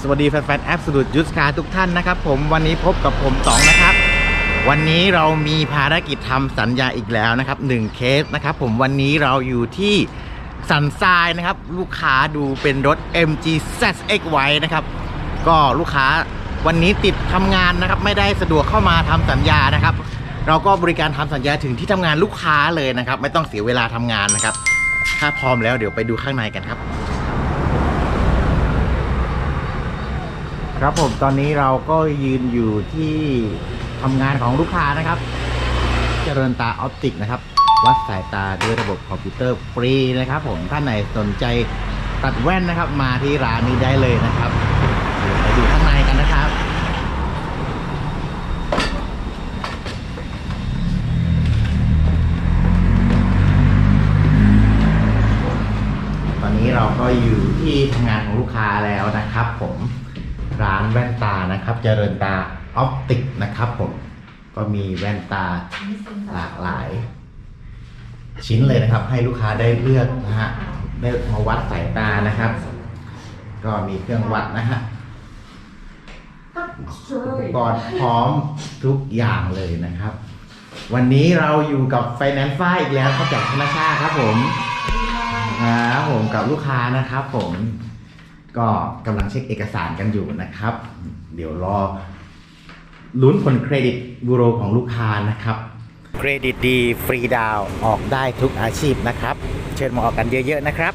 สวัสดีแฟนๆแอปสุดยุทธารทุกท่านนะครับผมวันนี้พบกับผมสองนะครับ วันนี้เรามีภารกิจทำสัญญาอีกแล้วนะครับหนึ่งเคสนะครับผมวันนี้เราอยู่ที่สันทรายนะครับ ลูกค้าดูเป็นรถ MG ZX ไว้นะครับ ก็ลูกค้าวันนี้ติดทำงานนะครับ ไม่ได้สะดวกเข้ามาทำสัญญานะครับ เราก็บริการทำสัญญาถึงที่ทำงานลูกค้าเลยนะครับ ไม่ต้องเสียเวลาทำงานนะครับ ถ้าพร้อมแล้วเดี๋ยวไปดูข้างในกันครับ ครับผมตอนนี้เราก็ยืนอยู่ที่ทำงานของลูกค้านะครับ เจริญตาออปติกนะครับ วัดสายตาด้วยระบบคอมพิวเตอร์ฟรีนะครับ ผมท่านไหนสนใจตัดแว่นนะครับ มาที่ร้านนี้ได้เลยนะครับเดี๋ยวไปดูข้างในกันนะครับตอนนี้เราก็อยู่ที่ทำงานของลูกค้าแล้วนะครับผม ร้านแว่นตานะครับ เจริญตาออปติกนะครับผม ก็มีแว่นตาหลากหลาย ชิ้นเลยนะครับ ให้ลูกค้าได้เลือกนะฮะได้มาวัดสายตานะครับ ก็มีเครื่องวัดนะฮะอุปกรณ์พร้อมทุกอย่างเลยนะครับ วันนี้เราอยู่กับไฟแนนซ์ฟ้าอีกแล้วครับจากธนาชาติครับผมครับผมกับลูกค้านะครับผม ก็กำลังเช็คเอกสารกันอยู่นะครับ เดี๋ยวรอลุ้นผลเครดิตบูโรของลูกค้านะครับ เครดิตดีฟรีดาวออกได้ทุกอาชีพนะครับ เชิญมาออกกันเยอะๆนะครับ